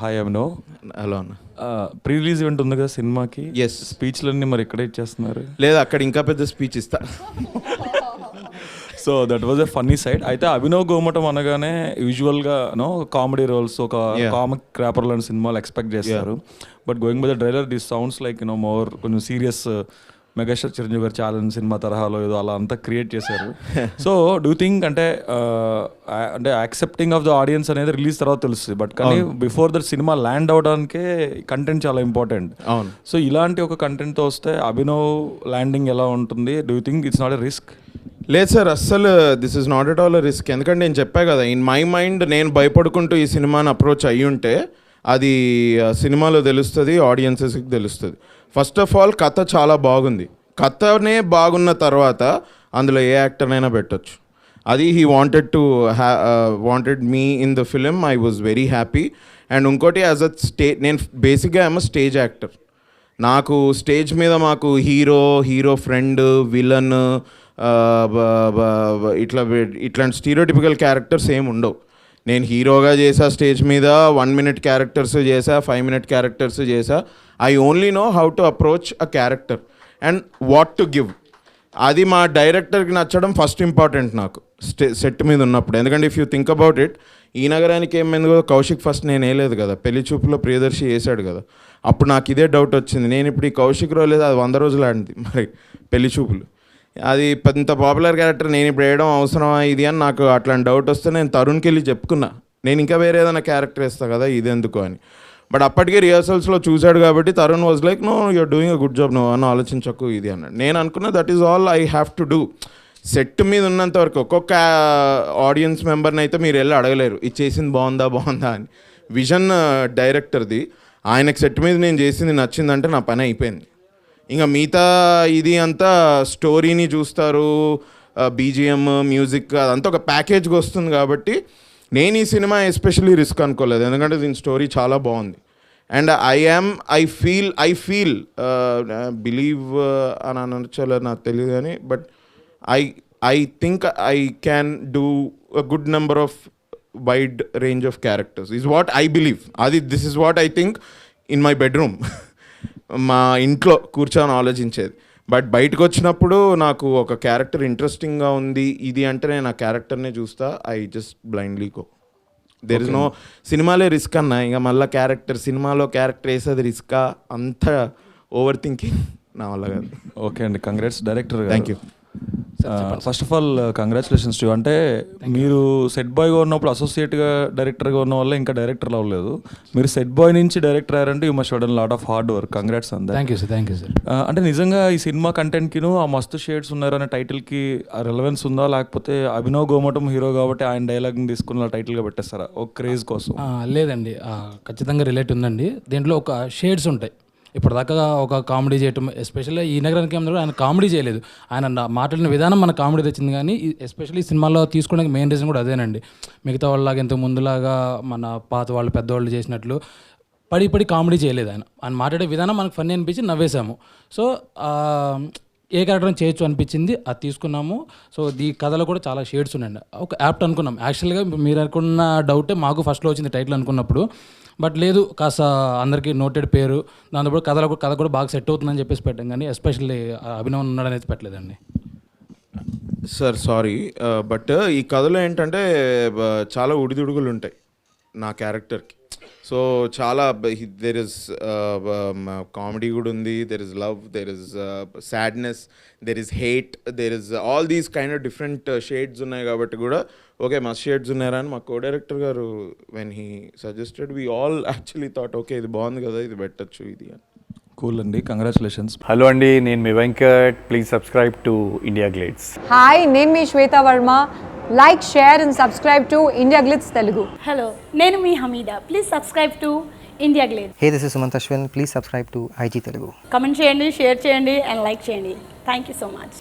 Hi Abhinav hello అన్న pre release event ఉంది కదా సినిమాకి. Yes. స్పీచ్లన్నీ మరి ఇక్కడే ఇచ్చేస్తున్నారు లేదా అక్కడ ఇంకా పెద్ద స్పీచ్ ఇస్తా. So that was a funny side అయితే అభినవ్ గోమటం అనగానే యూజువల్గా నో కామెడీ రోల్స్ ఒక. కామిక్ క్రాపర్ లాంటి సినిమాలు ఎక్స్పెక్ట్ చేస్తారు. But going by the trailer this sounds like you know more కొంచెం సీరియస్ మెగాస్టార్ చిరంజీవి గారి ఛాలెంజ్ సినిమా తరహాలో ఏదో అలా అంతా క్రియేట్ చేశారు. సో డూ థింక్ అంటే అంటే యాక్సెప్టింగ్ ఆఫ్ ద ఆడియన్స్ అనేది రిలీజ్ తర్వాత తెలుస్తుంది. బట్ కానీ బిఫోర్ దట్ సినిమా ల్యాండ్ అవడానికే కంటెంట్ చాలా ఇంపార్టెంట్ అవును. సో ఇలాంటి ఒక కంటెంట్తో వస్తే అభినవ్ ల్యాండింగ్ ఎలా ఉంటుంది? Do think it's not a risk లేదు సార్ అస్సలు this is not at all risk ఎందుకంటే నేను చెప్పా కదా ఇన్ మై మైండ్ నేను భయపడుకుంటూ ఈ సినిమాని అప్రోచ్ అయ్యి ఉంటే అది సినిమాలో తెలుస్తుంది ఆడియన్సెస్కి తెలుస్తుంది. ఫస్ట్ ఆఫ్ ఆల్ కథ చాలా బాగుంది. కథనే బాగున్న తర్వాత అందులో ఏ యాక్టర్నైనా పెట్టొచ్చు. అది he wanted to have wanted me in the film I was very happy and ఇంకోటి యాజ్ అ స్టే నేను బేసిక్గా ఐఎమ్ స్టేజ్ యాక్టర్ నాకు స్టేజ్ మీద మాకు హీరో హీరో ఫ్రెండ్ విలన్ ఇట్లా ఇట్లాంటి స్టీరియోటిపికల్ క్యారెక్టర్స్ ఏమి ఉండవు. నేను హీరోగా చేసా స్టేజ్ మీద వన్ మినిట్ క్యారెక్టర్స్ చేసా ఫైవ్ మినిట్ క్యారెక్టర్స్ చేసా. I only know how to approach a character and what to give అది మా డైరెక్టర్కి నచ్చడం ఫస్ట్ ఇంపార్టెంట్ నాకు స్టే సెట్ మీద ఉన్నప్పుడు. ఎందుకంటే if you think about it ఈ నగరానికి ఏమైంది కదా కౌశిక్ ఫస్ట్ నేను వేయలేదు కదా. పెళ్ళి చూపులో ప్రియదర్శి వేసాడు కదా. అప్పుడు నాకు ఇదే డౌట్ వచ్చింది. నేను ఇప్పుడు ఈ కౌశిక్ రోలేదు అది వంద రోజులు ఆడింది. మరి పెళ్ళి చూపులు. అది పెద్ద పాపులర్ క్యారెక్టర్ నేను ఇప్పుడు వేయడం అవసరమా ఇది అని నాకు అట్లాంటి డౌట్ వస్తే నేను తరుణ్కి వెళ్ళి చెప్పుకున్నా. నేను ఇంకా వేరే ఏదైనా క్యారెక్టర్ వేస్తా కదా ఇది ఎందుకు అని. బట్ అప్పటికే రిహర్సల్స్లో చూశాడు కాబట్టి Tarun was like no your doing a good job నువ్వు అని ఆలోచించకు ఇది అన్నాడు. నేను అనుకున్న that is all I have to do set మీద ఉన్నంత వరకు ఒక్కొక్క ఆడియన్స్ మెంబర్ని అయితే మీరు వెళ్ళి అడగలేరు. ఇది చేసింది బాగుందా బాగుందా అని. విజన్ డైరెక్టర్ది ఆయనకు సెట్ మీద నేను చేసింది నచ్చిందంటే నా పని అయిపోయింది. ఇంకా మిగతా ఇది అంతా స్టోరీని చూస్తారు బీజిఎం మ్యూజిక్ అదంతా ఒక ప్యాకేజ్కి వస్తుంది కాబట్టి నేను ఈ సినిమా ఎస్పెషల్లీ రిస్క్ అనుకోలేదు. ఎందుకంటే దీని స్టోరీ చాలా బాగుంది. And I am I feel I feel believe అని అనొచ్చో నాకు తెలియదు కానీ but I I think I can do a good number of wide range of characters. Is what I believe. అది this is what I think in my bedroom. మా ఇంట్లో కూర్చొని ఆలోచించేది. బట్ బయటకు వచ్చినప్పుడు నాకు ఒక క్యారెక్టర్ ఇంట్రెస్టింగ్గా ఉంది ఇది అంటే నేను ఆ క్యారెక్టర్నే చూస్తా I just blindly go. There is no సినిమాలే రిస్క్ అన్న ఇంకా మళ్ళీ క్యారెక్టర్ సినిమాలో క్యారెక్టర్ వేసేది రిస్కా? అంత ఓవర్ థింకింగ్ నా వల్ల కాదు. ఓకే అండి congrats director Thank you. First of all congratulations to అంటే మీరు సెట్ బాయ్గా ఉన్నప్పుడు అసోసియేట్గా డైరెక్టర్గా ఉన్న వల్ల ఇంకా డైరెక్టర్ అవ్వలేదు. మీరు సెట్ బాయ్ నుంచి డైరెక్టర్ అయ్యారంటే you must done lot of hard work congrats అందా thank you sir thank you sir అంటే నిజంగా ఈ సినిమా కంటెంట్కిను ఆ మస్తు షేడ్స్ ఉన్నారనే టైటిల్కి రెలవెన్స్ ఉందా? లేకపోతే అభినవ్ గోమటం హీరో కాబట్టి ఆయన డైలాగ్ని తీసుకున్న టైటిల్గా పెట్టేస్తారా? ఒక క్రేజ్ కోసం. లేదండి. ఆ, ఖచ్చితంగా రిలేట్ ఉందండి. దీంట్లో ఒక షేడ్స్ ఉంటాయి. ఇప్పటిదాకా ఒక కామెడీ చేయటం ఎస్పెషల్లీ ఈ నగరానికి ఏమన్నా ఆయన కామెడీ చేయలేదు. ఆయన మాట్లాడిన విధానం మన కామెడీ తెచ్చింది కానీ ఎస్పెషల్లీ సినిమాలో తీసుకోవడానికి మెయిన్ రీజన్ కూడా అదేనండి. మిగతా వాళ్ళలాగా ఇంత ముందులాగా మన పాత వాళ్ళు పెద్దవాళ్ళు చేసినట్లు పడి పడి కామెడీ చేయలేదు ఆయన. ఆయన మాట్లాడే విధానం మనకు ఫన్నీ అనిపించి నవ్వేశాము. సో ఏ క్యారెక్టర్ చేయొచ్చు అనిపించింది అది తీసుకున్నాము. సో ఈ కథలో కూడా చాలా షేడ్స్ ఉన్నాయండి. ఒక యాప్ట్ అనుకున్నాం. యాక్చువల్గా మీరు అనుకున్న డౌటే మాకు ఫస్ట్లో వచ్చింది టైటిల్ అనుకున్నప్పుడు. బట్ లేదు కాస్త అందరికీ నోటెడ్ పేరు. దాంతో కథలో కూడా- కథ కూడా బాగా సెట్ అవుతుందని చెప్పేసి పెట్టాం. కానీ ఎస్పెషల్లీ అభినవ్ ఉన్నాడని అయితే పెట్టలేదండి. Sir sorry. బట్ ఈ కథలో ఏంటంటే చాలా ఉడిదుడుగులు ఉంటాయి నా క్యారెక్టర్కి. సో చాలా దెర్ ఇస్ కామెడీ కూడా ఉంది. There is love there is sadness there is hate there is all these kind of different shades ఉన్నాయి కాబట్టి కూడా ఓకే మస్త్ షేడ్స్ ఉన్నారా అని మా కో డైరెక్టర్ గారు when he suggested we all actually thought okay ఇది బాగుంది కదా ఇది పెట్టచ్చు ఇది అని. కూల్ అండి. కంగ్రాచులేషన్స్ హలో అండి నేను మీ Venkat. Please subscribe to India Glitz hi నేను మీ Shweta Varma. Like share and subscribe to India Glitz Telugu. Hello నేను మీ Hameeda. Please subscribe to India Glitz Hey, this is Sumant Ashwin. Please subscribe to IG Telugu. Comment చేయండి share చేయండి and like చేయండి. Thank you so much